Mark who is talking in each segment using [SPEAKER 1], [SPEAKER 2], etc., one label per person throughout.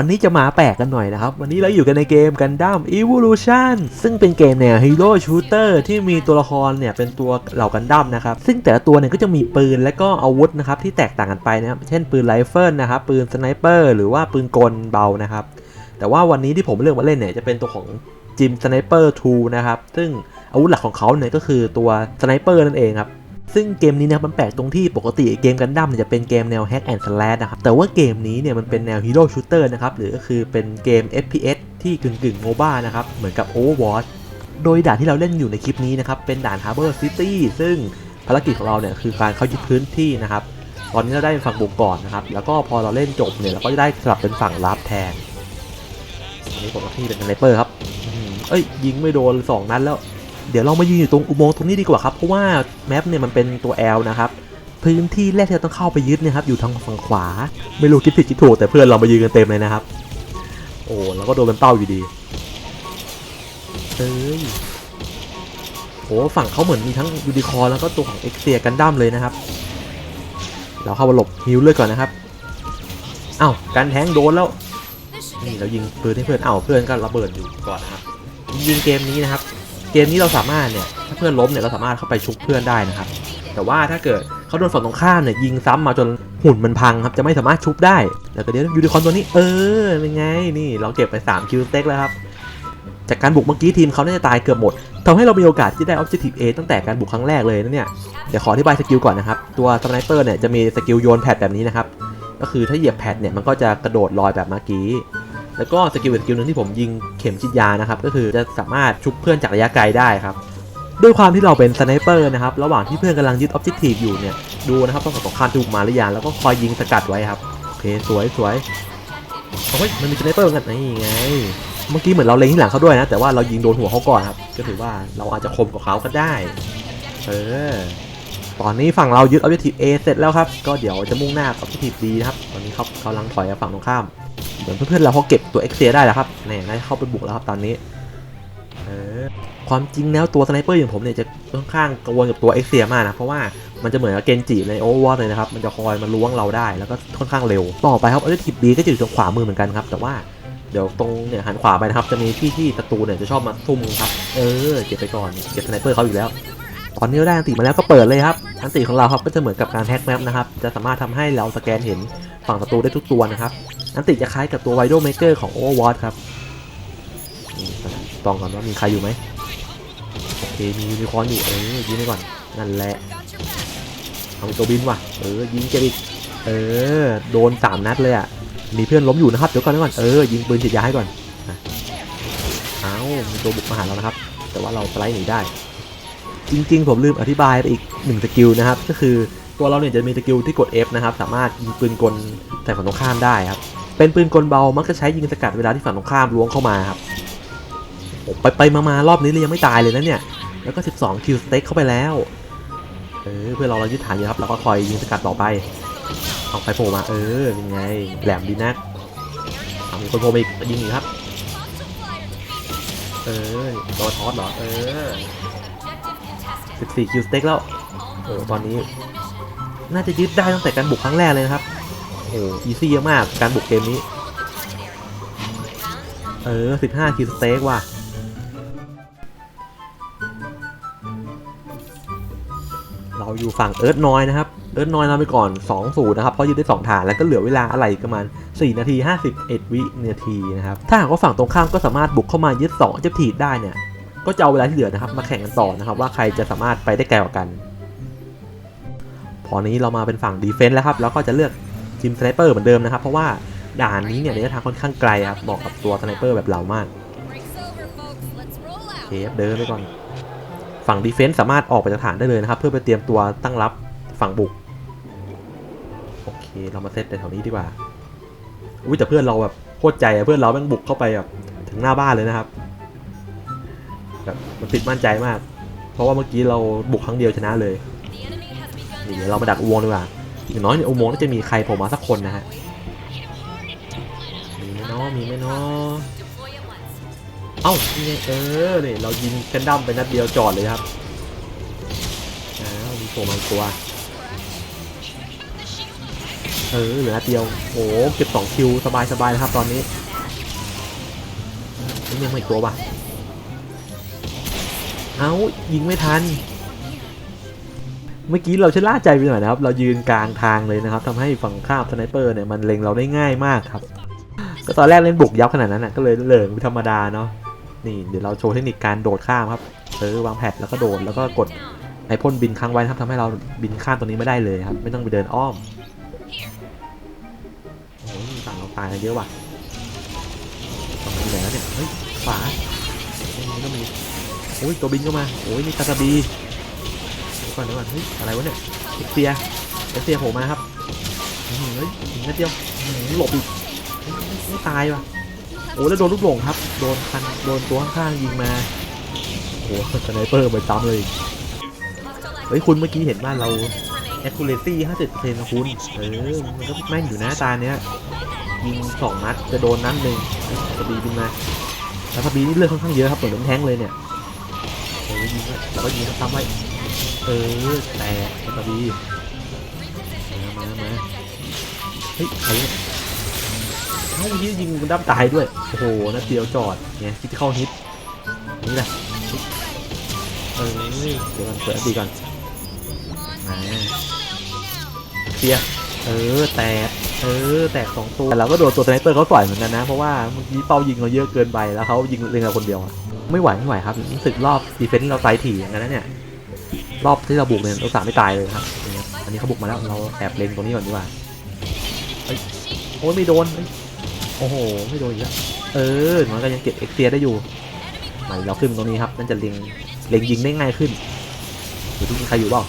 [SPEAKER 1] วันนี้จะมาแปลกกันหน่อยนะครับ วันนี้เราอยู่กันในเกมกันดั้ม Evolution ซึ่งเป็นเกมแนว Hero Shooter ที่มีตัวละครเนี่ยเป็นตัวเหล่ากันดั้มนะครับ ซึ่งแต่ละตัวเนี่ยก็จะมีปืนและก็อาวุธนะครับที่แตกต่างกันไปนะครับ เช่นปืนไรเฟิลนะครับ ปืนสไนเปอร์หรือว่าปืนกลเบานะครับ แต่ว่าวันนี้ที่ผมเลือกมาเล่นเนี่ยจะเป็นตัวของจิมสไนเปอร์2นะครับ ซึ่งอาวุธหลักของเขาเนี่ยก็คือตัวสไนเปอร์นั่นเองครับ ซึ่งเกมนี้นะครับมันแปลกตรงที่ปกติเกมกันดั้มเนี่ยจะเป็นเกมแนว Hack and Slash นะครับแต่ว่าเกมนี้เนี่ยมันเป็นแนว Hero Shooter นะครับหรือก็คือเป็นเกม FPS ที่กึ่งกึ่งโมบ้านะครับเหมือนกับ Overwatch โดยด่านที่เราเล่นอยู่ในคลิปนี้นะครับเป็นด่าน Harbor City ซึ่งภารกิจของเราเนี่ยคือการเข้ายึดพื้นที่นะครับตอนนี้เราได้เป็นฝั่งบุกก่อนนะครับแล้วก็พอเราเล่นจบเนี่ยเราก็จะได้สลับเป็นฝั่งรับแทนอันนี้ผมก็ที่เป็นสไนเปอร์ครับเอ้ยยิงไม่โดนสองนัดแล้ว เดี๋ยวเรามายืนอยู่ตรงอุโมงค์ตรงนี้ดีกว่าครับ เพราะว่าแมปเนี่ยมันเป็นตัว L นะครับพื้นที่แรกที่เราต้องเข้าไปยึดเนะครับอยู่ทางฝั่งขวา ไม่รู้คิดผิดคิดถูกแต่เพื่อนเรามายืนกันเต็มเลยนะครับ โอ้แล้วก็โดนเป็นเป้าอยู่ดีเอ้ยโอ้ฝั่งเขาเหมือนมีทั้งยูนิคอร์แล้วก็ตัวของเอ็กเซียกันดั้มเลยนะครับ เราเข้ามาหลบฮิวเลือดก่อนนะครับเอ้าการแทงโดนแล้วนี่เรายิงปืนให้เพื่อนเอ้าเพื่อนก็ระเบิดอยู่ก่อนนะครับยิงเกมนี้นะครับ เกมนี้เราสามารถเนี่ยถ้าเพื่อนล้มเนี่ยเราสามารถเข้าไปชุบเพื่อนได้นะครับ แต่ว่าถ้าเกิดเขาโดนฝั่งตรงข้ามเนี่ยยิงซ้ำมาจนหุ่นมันพังครับจะไม่สามารถชุบได้ แล้วก็เดี๋ยวยูนิคอนตัวนี้เออเป็นไงนี่เราเก็บไป3คิวสเต็กแล้วครับจากการบุกเมื่อกี้ทีมเขาน่าจะตายเกือบหมดทำให้เรามีโอกาสที่ได้ Objective A ตั้งแต่การบุกครั้งแรกเลยนะเนี่ยเดี๋ยวขออธิบายสกิลก่อนนะครับตัวสไนเปอร์เนี่ยจะมีสกิลโยนแพดแบบนี้นะครับก็คือถ้าเหยียบแพดเนี่ยมันก็จะกระโดดลอยแบบเมื่อกี้ แล้วก็สกิลอีกสกิลหนึ่งที่ผมยิงเข็มฉีดยานะครับ ก็คือจะสามารถชุบเพื่อนจากระยะไกลได้ครับ ด้วยความที่เราเป็นสไนเปอร์นะครับ ระหว่างที่เพื่อนกำลังยึดออบเจกตีฟอยู่เนี่ย ดูนะครับต้องสงครามถูกมาหรือยังแล้วก็คอยยิงสกัดไว้ครับ โอเค สวยสวยโอ้ยมันมีสไนเปอร์เหมือนกันนี่ไง เมื่อกี้เหมือนเราเล็งที่หลังเขาด้วยนะ แต่ว่าเรายิงโดนหัวเขาก่อนครับ ก็ถือว่าเราอาจจะคมกว่าเขาก็ได้ เออตอนนี้ฝั่งเรายึด Objective A เสร็จแล้วครับ ก็เดี๋ยวจะมุ่งหน้า Objective B นะครับ ตอนนี้เขากำลังถอยฝั่งตรงข้าม มือนเพื่อนๆเราเขาเก็บตัว x อได้แล้วครับเนี่ยน่าจะเข้าไปบุกแล้วครับตอนนี้เออความจริงแล้วตัวสไนเปอร์อย่างผมเนี่ยจะค่อนข้างกังวลกับตัว x อมากนะเพราะว่ามันจะเหมือนกับเกนจิในโอเวอร์วอเลยนะครับมันจะคอยมาล้วงเราได้แล้วก็ค่อนข้างเร็ว ต่อไปครับ Objective B ก็จะอยู่ตรงขวามือเหมือนกันครับ แต่ว่าเดี๋ยวตรงเนี่ยหันขวาไปนะครับจะมีที่ที่ศัตรูเนี่ยจะชอบมาซุ่มครับเออเก็บไปก่อนเก็บสไนเปอร์เขาอยู่แล้วตอนนี้เราได้อันติมาแล้วก็เปิดเลยครับอันติของเราครับก็จะเหมือนกับการแฮกแมปนะครับจะสามารถทำให้เราสแกนเห็นฝั่งศัตรูได้ทุกตัวนะครับอันติจะคล้ายกับตัวไวโดเมเกอร์ของ Overwatch ครับต้องก่อนว่ามีใครอยู่ไหมโอเคมียูนิคอร์นอยู่เออยิงไปก่อนนั่นแหละเอาตัวบินว่ะเออยิงเจริกเออโดนสามนัดเลยอะมีเพื่อนล้มอยู่นะครับเดี๋ยวก่อนเดี๋ยวก่อนเออยิงปืนฉีดยาให้ก่อนอะเอามีตัวบุกมาหาเรานะครับ แต่ว่าเราสไลด์หนีได้ จริง ๆ ผมลืมอธิบายไปอีกหนึ่งสกิลนะครับก็คือ ตัวเราเนี่ยจะมีสกิลที่กด F นะครับ สามารถยิงปืนกลใส่ฝั่งตรงข้ามได้ครับ เป็นปืนกลเบา มักจะใช้ยิงสกัดเวลาที่ฝั่งตรงข้ามล้วงเข้ามาครับไปไปมามารอบนี้เลยยังไม่ตายเลยนะเนี่ย แล้วก็ 12 คิวสเต็กเข้าไปแล้ว เออ เพื่อเราเรายึดฐานอยู่ครับแล้วก็คอยยิงสกัดต่อไป เอาไปโผล่มา เออ ยังไง แหลมดีนักอามีคนโผล่มาอีกยิงอีกครับ เออตัวทอสเหรอ เออ 14 คิวสเต็กแล้วโอ้ตอนนี้ น่าจะยึดได้ตั้งแต่การบุกครั้งแรกเลยนะครับโอ้อีซี่เยอะมากการบุกเกมนี้ เออ 15คิวสเต็กว่ะเราอยู่ฝั่งเอิร์ธนอยนะครับ เอิร์ธนอยนำไปก่อน2-0นะครับ เพราะยึดได้ 2 ฐาน แล้วก็เหลือเวลาอะไรประมาณ 4 นาที 51 วินาทีนะครับ ถ้าหากว่าฝั่งตรงข้ามก็สามารถบุกเข้ามายึด2อ b เจ t ทีได้เนี่ย ก็จะเอาเวลาที่เหลือนะครับ มาแข่งกันต่อนะครับ ว่าใครจะสามารถไปได้ไกลกว่ากัน พอนี้เรามาเป็นฝั่งดีเฟนส์แล้วครับแล้วก็จะเลือกจิมสไนเปอร์เหมือนเดิมนะครับ เพราะว่าด่านนี้เนี่ยระยะทางค่อนข้างไกลครับเหมาะกับตัวสไนเปอร์แบบเรามากโอเคเดินไปก่อน ฝั่งดีเฟนส์สามารถออกไปจากฐานได้เลยนะครับ เพื่อไปเตรียมตัวตั้งรับฝั่งบุกโอเคเรามาเซตในแถวนี้ดีกว่าอุ้ยแต่เพื่อนเราแบบโคตรใจอะเพื่อนเราแม่งบุกเข้าไปแบบถึงหน้าบ้านเลยนะครับแบบมันติดมั่นใจมาก เพราะว่าเมื่อกี้เราบุกครั้งเดียวชนะเลย เดี๋ยวเรามาดักอุโมงค์ดีกว่าอย่างน้อยในอุโมงค์น่าจะมีใครโผล่มาสักคนนะฮะมีไหมเนาะมีไหมเนาะเอ้านี่ไงเออเนี่ยเรายิงแคนดัมไปนัดเดียวจอดเลยครับอ้าวมีโผล่มาอีกตัวเออเหลือนัดเดียวโอ้เก็บสองคิวสบายสบายนะครับตอนนี้นี่ยังไม่ตัวป่ะเอ้ายิงไม่ทัน เมื่อกี้เราชะล่าใจไปหน่อยนะครับ เรายืนกลางทางเลยนะครับทำให้ฝั่งข้ามสไนเปอร์เนี่ยมันเล็งเราได้ง่ายมากครับ ก็ตอนแรกเล่นบุกยับขนาดนั้นน่ะก็เลยเหลิงธรรมดาเนาะ นี่เดี๋ยวเราโชว์เทคนิคการโดดข้ามครับ เออวางแผดแล้วก็โดดแล้วก็กดไอพ่นบินค้างไว้ครับทำให้เราบินข้ามตัวนี้ไม่ได้เลยครับ ไม่ต้องไปเดินอ้อมโอ้ยฝั่งเราตายกันเยอะว่ะฝั่งนี้ไหนแล้วเนี่ย เฮ้ยขวาตรงนี้ก็มีโอ้ยตัวบินก็มา โอ้ยนี่ตาตาบี ก่อนเดี๋ยวก่อนเฮ้ยอะไรวะเนี่ยเอสเซียเอสเซียโผล่มาครับเฮ้ยถึงนิดเดียวหลบอีกไม่ตายว่ะโอ้แล้วโดนลูกหลงครับ โดนคันโดนตัวข้างๆยิงมาโอ้โหสไนเปอร์ไปซ้ำเลยเฮ้ยคุณเมื่อกี้เห็นว่าเรา accuracy 50%นะคุณเออมันก็แม่นอยู่นะตาเนี้ยยิงสองนัดจะโดนนัดหนึ่งสบีบินมาแล้วสบีนี่เลือดค่อนข้างเยอะครับเหมือนเป็นแท้งเลยเนี่ยเออยิงแล้วก็ยิงซ้ำไว้ เออแต่สบีมามามาเฮ้ยใครเนี่ยเอ้าเฮี้ยิงมันดับตายด้วย โอ้โหนัดเดียวจอดเนี่ยคิดเข้าฮิตนี่แหละเออเดี๋ยวก่อนเปิดดีก่อนมาเคลียเออแตกเออแตกสองตัวแต่เราก็โดนตัวสไนเปอร์เขาต่อยเหมือนกันนะ เพราะว่าเมื่อกี้เป้ายิงเราเยอะเกินไปแล้วเขายิงเล็งเราคนเดียวไม่ไหวไม่ไหวครับรู้สึกรอบดีเฟนต์เราไซถี่อย่างนั้นเนี่ย รอบที่เราบุกเนี่ยเราสามไม่ตายเลยครับ อันนี้เขาบุกมาแล้วเราแอบเล็งตรงนี้ก่อนดีกว่าโอ้ยไม่โดนโอ้โหไม่โดนอีกแล้วเออมันก็ยังเก็บเอ็กเซียได้อยู่มาเราขึ้นตรงนี้ครับนั่นจะเล็งเล็งยิงได้ง่ายขึ้นหรือที่มีใครอยู่เปล่า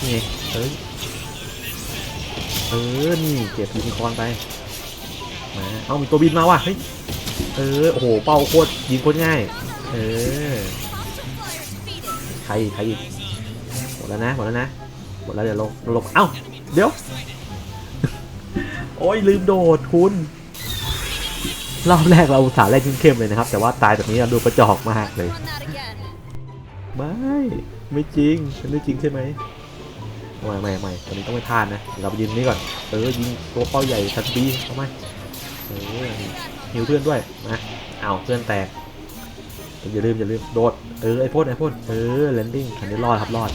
[SPEAKER 1] นี่ไงเอ้ยเออนี่เก็บยูนิคอนไปมาเอามีตัวบินมาว่ะเฮ้ยเออโอ้โหเป้าโคตรยิงโคตรง่าย เออใครใครอีก ดแล้วนะหมดแล้วนะหมดแล้วเดี๋ยวลงลงเอ้าเดี๋ยว โอ้ยลืมโดดคุณรอบแรกเราอุตส่าห์เล่นเข้มๆเลยนะครับ แต่ว่าตายแบบนี้เราดูกระจอกมากเลย ไม่ไม่จริงมันไม่จริงใช่ไหมไม่ไม่ไม่ตอนนี้ต้องไม่พลาดนะเราไปยิงนี่ก่อนเออยิงตัวเป้าใหญ่ทันทีเข้ามาเออหิวเพื่อนด้วยนะเอาเพื่อนแตกอย่าลืมอย่าลืมโดดเออไอพ่นไอพ่นเออแลนดิ้งอันนี้รอดครับรอด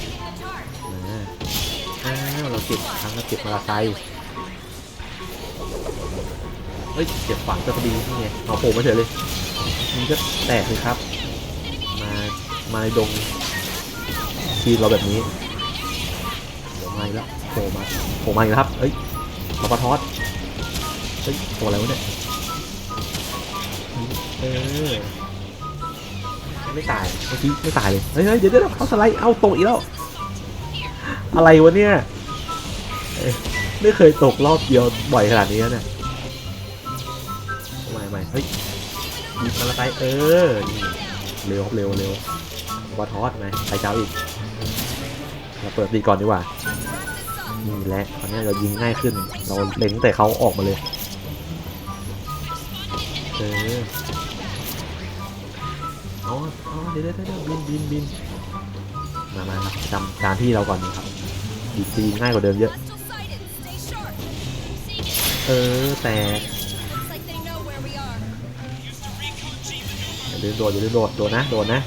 [SPEAKER 1] เก็บครั้งเราเก็บมาลาไซค์เฮ้ยเก็บฝังจะพอดีนี่ไงเอาโผล่มาเฉยเลยมันก็แตกเลยครับ มามาในดงทีเราแบบนี้โผล่มาแล้วโผล่มาโผล่มาอีกแล้วครับเอ้ยมาปะทอดเฮ้ยตัวอะไรวะเนี่ยเออไม่ตายเมื่อกี้ไม่ตายเลยเฮ้ยเดี๋ยวเดี๋ยวเขาสไลด์เอาตกอีกแล้วอะไรวะเนี่ย ไม่เคยตกรอบเดียวบ่อยขนาดนี้นะเนี่ยไม่ไม่เฮ้ยยิบมาละไปเออ เร็วเร็วเร็ววอทอสไหมใครเจ้าอีก เราเปิดดีก่อนดีกว่านี่แหละตอนนี้เรายิงง่ายขึ้น เราเล็งแต่เขาออกมาเลย เอออ๋ออ๋อเดี๋ยวเดี๋ยวเดี๋ยวบินบินบินมามาครับจำการที่เราก่อนนะครับดีจีง่ายกว่าเดิมเยอะ เออแต่อย่าลืมโดดอย่าลืมโดดโดดนะโดดนะ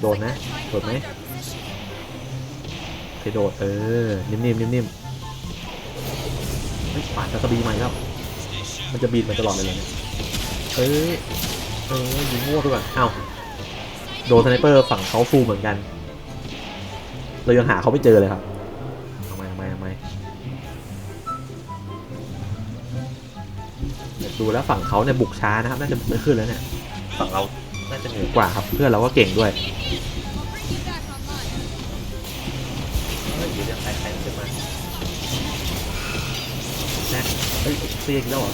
[SPEAKER 1] โดดนะโดดไหมไปโดดเออนิ่มๆนิ่มๆไม่ปาดจะกระบีใหม่แล้วมันจะบินมาตลอดเลยเลยเนี่ยเออเออยิงโง่ไปก่อนเอ้าโดนสไนเปอร์ฝั่งเขาฟูเหมือนกันเรายังหาเขาไม่เจอเลยครับ ดี๋ยวดูแล้วฝั่งเขาเนี่ยบุกช้านะครับ น่าจะบุกไม่ขึ้นแล้วเนี่ยฝั่งเรา น่าจะเหนือกว่าครับ เพื่อนเราก็เก่งด้วยเฮ้ยเดี๋ยวเดี๋ยวใครใครขึ้นมาแน่เฮ้ยเซียอีกแล้วเหรอ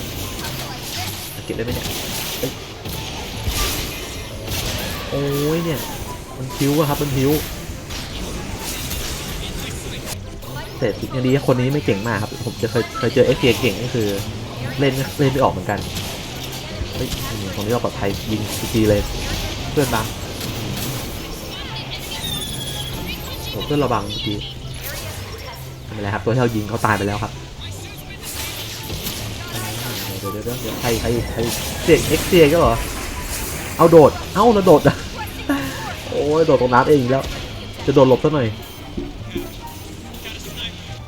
[SPEAKER 1] เก็บได้ไหมเนี่ยเฮ้ยโอ้ยเนี่ย มันคิ้วอะครับ มันคิ้วเศษสิอย่างดีคนนี้ไม่เก่งมากครับ ผมจะเคยเคยเจอเอฟเเก่งก็คือ เล่นเล่นไม่ออกเหมือนกันเฮ้ยนี่ตรงนี้เราปลอดภัยยิงทีเลย เพื่อนบังโอ้เพื่อนราบังเมื่อกี้ไม่เป็นไรครับตัวที่เรายิงเขาตายไปแล้วครับยวเดี๋ยวเดี๋ยวใครใครใครเสียงเอ็กเซียก็เหรอเอาโดดเอ้าแล้วโดดอะโอ้ยโดดตรงน้ำเองแล้ว จะโดดหลบซะหน่อย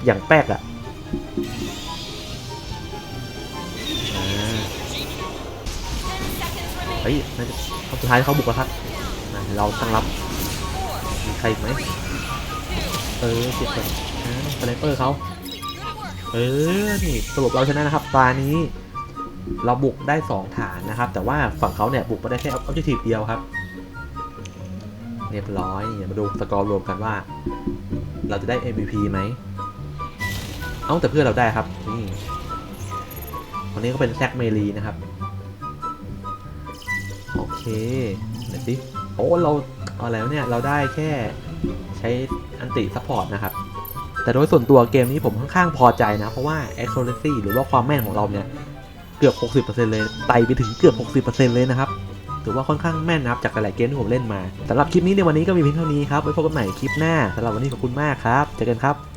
[SPEAKER 1] อย่างแป๊กอะ เฮ้ยน่าจะเขาสุดท้ายเขาบุกแล้วครับเราตั้งรับ มีใครอีกไหมเออเก็บก่อนอ่าสไนเปอร์เขาเออ นี่สรุปเราชนะนะครับตานี้ เราบุกได้ 2 ฐานนะครับ แต่ว่าฝั่งเขาเนี่ยบุกไปได้แค่ออบเจกตีฟเดียวครับ เรียบร้อยเนี่มาดูสกอร์รวมกันว่า เราจะได้ MVP ไหม เอ้าแต่เพื่อนเราได้ครับ นี่คนนี้ก็เป็นแซกเมลีนะครับ เคเดี๋ยวสิโอ้เราเอาแล้วเนี่ยเราได้แค่ใช้อันติซัพพอร์ตนะครับ แต่โดยส่วนตัวเกมนี้ผมค่อนข้างพอใจนะ เพราะว่า accuracy หรือว่าความแม่นของเราเนี่ย เกือบ 60%เลยไต่ไปถึงเกือบ 60%เลยนะครับถือว่าค่อนข้างแม่นนะครับจากหลายๆเกมที่ผมเล่นมาสำหรับคลิปนี้ในวันนี้ก็มีเพียงเท่านี้ครับไว้พบกันใหม่คลิปหน้าสำหรับวันนี้ขอบคุณมากครับเจอกันครับ